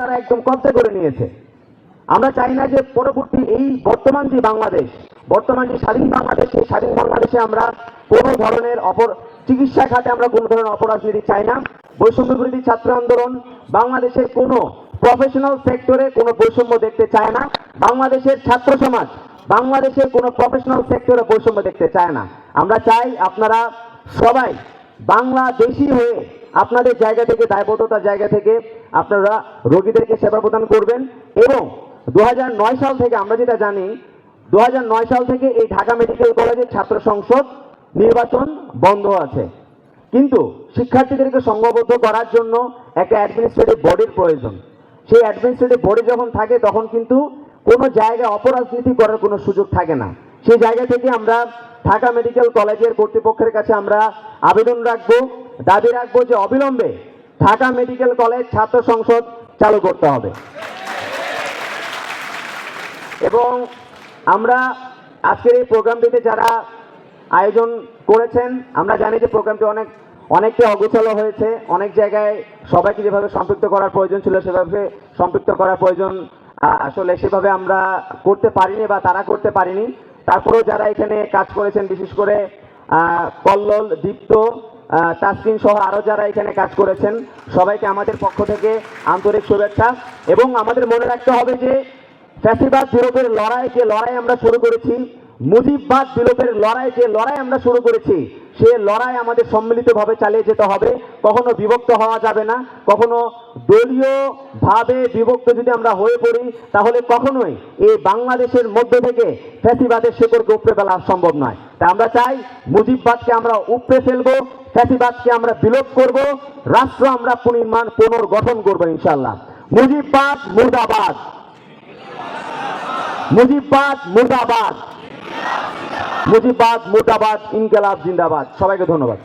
তারা একদম কব্জা করে নিয়েছে। আমরা চাই না যে পরবর্তী এই বর্তমান যে বাংলাদেশ, বর্তমান যে স্বাধীন বাংলাদেশ, সেই স্বাধীন বাংলাদেশে আমরা কোনো ধরনের অপর, চিকিৎসা খাতে আমরা কোনো ধরনের অপরাজনীতি চাই না, বৈষম্য বিরোধী ছাত্র আন্দোলন বাংলাদেশের কোনো প্রফেশনাল সেক্টরে কোনো বৈষম্য দেখতে চায় না, বাংলাদেশের ছাত্র সমাজ বাংলাদেশের কোনো প্রফেশনাল সেক্টরে বৈষম্য দেখতে চায় না। আমরা চাই আপনারা সবাই বাংলাদেশি হয়ে আপনাদের জায়গা থেকে দায়বদ্ধতার জায়গা থেকে আপনারা রোগীদেরকে সেবা প্রদান করবেন। এবং দু হাজার নয় সাল থেকে আমরা যেটা জানি দু হাজার নয় সাল থেকে এই ঢাকা মেডিকেল কলেজের ছাত্র সংসদ নির্বাচন বন্ধ আছে। কিন্তু শিক্ষার্থীদেরকে সংঘবদ্ধ করার জন্য একটা অ্যাডমিনিস্ট্রেটিভ বডির প্রয়োজন। সেই অ্যাডমিনিস্ট্রেটিভ বডি যখন থাকে, তখন কিন্তু কোনো জায়গায় অপরাজনীতি করার কোনো সুযোগ থাকে না। সেই জায়গা থেকে আমরা ঢাকা মেডিকেল কলেজের কর্তৃপক্ষের কাছে আমরা আবেদন রাখব। দাবি রাখব যে অবিলম্বে ঢাকা মেডিকেল কলেজ ছাত্র সংসদ চালু করতে হবে। এবং আমরা আজকের এই প্রোগ্রামটিতে যারা আয়োজন করেছেন, আমরা জানি যে প্রোগ্রামটি অনেক, অনেকটা অগোছালো হয়েছে। অনেক জায়গায় সবাইকে যেভাবে সম্পৃক্ত করার প্রয়োজন ছিল, সেভাবে সম্পৃক্ত করার প্রয়োজন আসলে সেভাবে আমরা করতে পারিনি বা তারা করতে পারিনি। তারপরেও যারা এখানে কাজ করেছেন, বিশেষ করে কল্লোল, দীপ্ত তাসকিন সহ আরও যারা এখানে কাজ করেছেন, সবাইকে আমাদের পক্ষ থেকে আন্তরিক শুভেচ্ছা। এবং আমাদের মনে রাখতে হবে যে, ফ্যাসিবাদ বিলোপের লড়াই যে লড়াই আমরা শুরু করেছি, মুজিববাদ বিলোপের লড়াই যে লড়াই আমরা শুরু করেছি, সে লড়াই আমাদের সম্মিলিতভাবে চালিয়ে যেতে হবে। কখনো বিভক্ত হওয়া যাবে না। কখনো দলীয় ভাবে বিভক্ত যদি আমরা হয়ে পড়ি, তাহলে কখনোই এই বাংলাদেশের মধ্যে থেকে ফ্যাসিবাদের শেকড়কে উপড়ে ফেলা সম্ভব নয়। আমরা চাই মুজিববাদকে আমরা উপড়ে ফেলব, ফ্যাসিবাদকে আমরা বিলোপ করব, রাষ্ট্র আমরা পুনির্মাণ পুনর্গঠন করব ইনশাল্লাহ মুজিববাদ মুর্দাবাদ। মুজিববাদ মুর্দাবাদ। মুজিববাদ মুর্দাবাদ, ইনকেলাব জিন্দাবাদ। সবাইকে ধন্যবাদ।